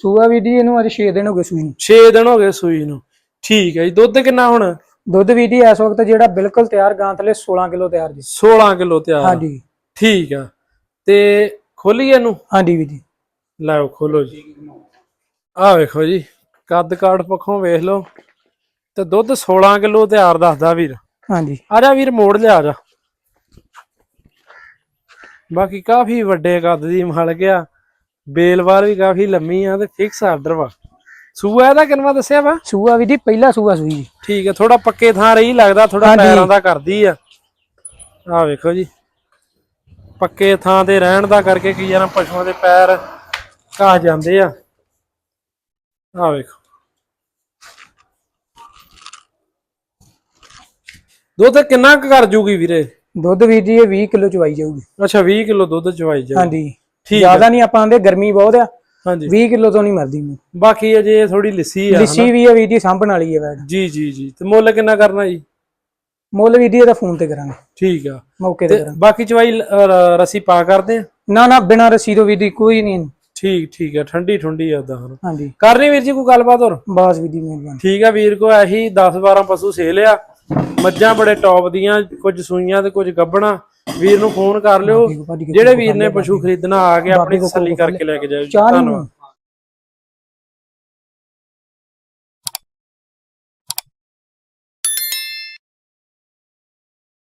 A: ਸੂਆ ਵੀ ਜੀ ਇਹਨੂੰ ਅੱਜ 6 ਦਿਨ ਹੋ ਗਏ ਸੂਈ ਨੂੰ।
B: 6 ਦਿਨ ਹੋ ਗਏ ਸੂਈ ਨੂੰ। ਠੀਕ ਹੈ ਜੀ। ਦੁੱਧ ਕਿੰਨਾ ਹੁਣ?
A: ਦੁੱਧ ਵੀ ਜੀ ਇਸ ਵਕਤ ਜਿਹੜਾ ਬਿਲਕੁਲ ਤਿਆਰ ਗਾਂ ਥਲੇ 16 ਕਿਲੋ ਤਿਆਰ ਜੀ।
B: 16 ਕਿਲੋ ਤਿਆਰ। ਆ।
A: ਹਾਂਜੀ।
B: ਠੀਕ ਆ। ਤੇ ਖੋਲੀਏ ਇਹਨੂੰ?
A: ਹਾਂਜੀ ਵੀ ਜੀ।
B: ਲਓ ਖੋਲੋ ਜੀ। ਆ ਵੇਖੋ ਜੀ ਕੱਦ ਕਾਠ ਪੱਖੋਂ ਵੇਖ ਲਓ। ਤੇ ਦੁੱਧ 16 ਕਿਲੋ ਤਿਆਰ ਦੱਸਦਾ ਵੀਰ।
A: ਹਾਂਜੀ।
B: ਆ ਜਾ ਵੀਰ ਮੋੜ ਲਿਆ ਜਾ। ਬਾਕੀ ਕਾਫੀ ਵੱਡੇ ਕੱਦ ਦੀ ਮਾਲ ਗਿਆ ਬੇਲਵਾਰ ਵੀ ਕਾਫੀ ਲੰਮੀ ਆ ਤੇ ਫਿਕਸ ਆਰਡਰ ਵਾ। ਸੂਆ ਇਹਦਾ ਕਿੰਨਾ ਦੱਸਿਆ ਵਾ?
A: ਸੂਆ ਵੀ ਜੀ ਪਹਿਲਾ ਸੂਆ ਸੂਈ ਜੀ।
B: ਠੀਕ ਹੈ ਥੋੜਾ ਪੱਕੇ ਥਾਂ ਰਹੀ ਲੱਗਦਾ ਥੋੜਾ
A: ਹਾਂਜੀ।
B: ਪੈਰਾਂ ਦਾ ਕਰਦੀ ਆ। ਆ ਵੇਖੋ ਜੀ। ਪੱਕੇ ਥਾਂ ਤੇ ਰਹਿਣ ਦਾ ਕਰਕੇ ਕੀ ਜਣਾ ਪਸ਼ੂਆਂ ਦੇ ਪੈਰ ਘਾਹ ਜਾਂਦੇ ਆ। ਆ ਵੇਖੋ। ਦੁੱਧ ਕਿੰਨਾ ਕੁ ਕਰ ਜੂਗੀ ਵੀਰੇ?
A: ਦੁੱਧ ਵੀਰ ਜੀ ਇਹ 20 ਕਿਲੋ ਚਵਾਈ ਜਾਊਗੀ।
B: ਅੱਛਾ 20 ਕਿਲੋ ਦੁੱਧ ਚਵਾਈ ਜਾ
A: ਹਾਂਜੀ।
B: ਠੀਕ
A: ਜ਼ਿਆਦਾ ਨਹੀਂ ਆਪਾਂ ਆਂਦੇ ਗਰਮੀ ਬਹੁਤ ਆ।
B: ਹਾਂਜੀ।
A: 20 ਕਿਲੋ ਤੋਂ ਨਹੀਂ ਮਰਦੀ ਮੈਨੂੰ
B: ਬਾਕੀ ਅਜੇ ਥੋੜੀ ਲਿੱਸੀ ਆ
A: ਲਿੱਸੀ ਵੀ ਆ ਵੀਰ ਜੀ ਸਾਂਭਣ ਵਾਲੀ ਹੈ ਵੈੜ।
B: ਜੀ ਜੀ ਜੀ। ਤੇ ਮੁੱਲ ਕਿੰਨਾ ਕਰਨਾ ਜੀ?
A: ਮੁੱਲ ਵੀਰ ਜੀ ਇਹਦਾ ਫੋਨ ਤੇ ਕਰਾਂਗੇ।
B: ਠੀਕ ਆ।
A: ਮੌਕੇ ਤੇ ਕਰਾਂਗੇ।
B: ਬਾਕੀ ਚਵਾਈ ਰੱਸੀ ਪਾ ਕਰਦੇ ਆ?
A: ਨਾ ਨਾ ਬਿਨਾਂ ਰਸੀ ਤੋਂ ਵੀਰ ਜੀ ਕੋਈ ਨਹੀਂ।
B: ਠੀਕ ਠੀਕ ਆ। ਠੰਡੀ ਠੰਡੀ ਆ ਹੁਣ
A: ਹਾਂਜੀ।
B: ਕਰਨੀ ਵੀਰ ਜੀ ਕੋਈ ਗੱਲਬਾਤ ਹੋਰ?
A: ਬਾਸ ਵੀਰ ਜੀ ਮਿਹਰਬਾਨੀ।
B: ਠੀਕ ਆ ਵੀਰ ਕੋ ਇਹੀ 10 12 ਪਸ਼ੂ ਸੇਲ ਆ। ਮੱਝਾਂ ਬੜੇ ਟੌਪ ਦੀਆਂ ਕੁਝ ਸੂਈਆਂ ਤੇ ਕੁਝ ਗੱਬਣਾ। ਵੀਰ ਨੂੰ ਫੋਨ ਕਰ ਲਿਓ। ਜਿਹੜੇ ਵੀਰ ਨੇ ਪਸ਼ੂ ਖਰੀਦਣਾ ਆ ਕੇ ਆਪਣੀ ਤਸੱਲੀ ਕਰਕੇ ਲੈ ਕੇ ਜਾਓ ਧੰਨਵਾਦ।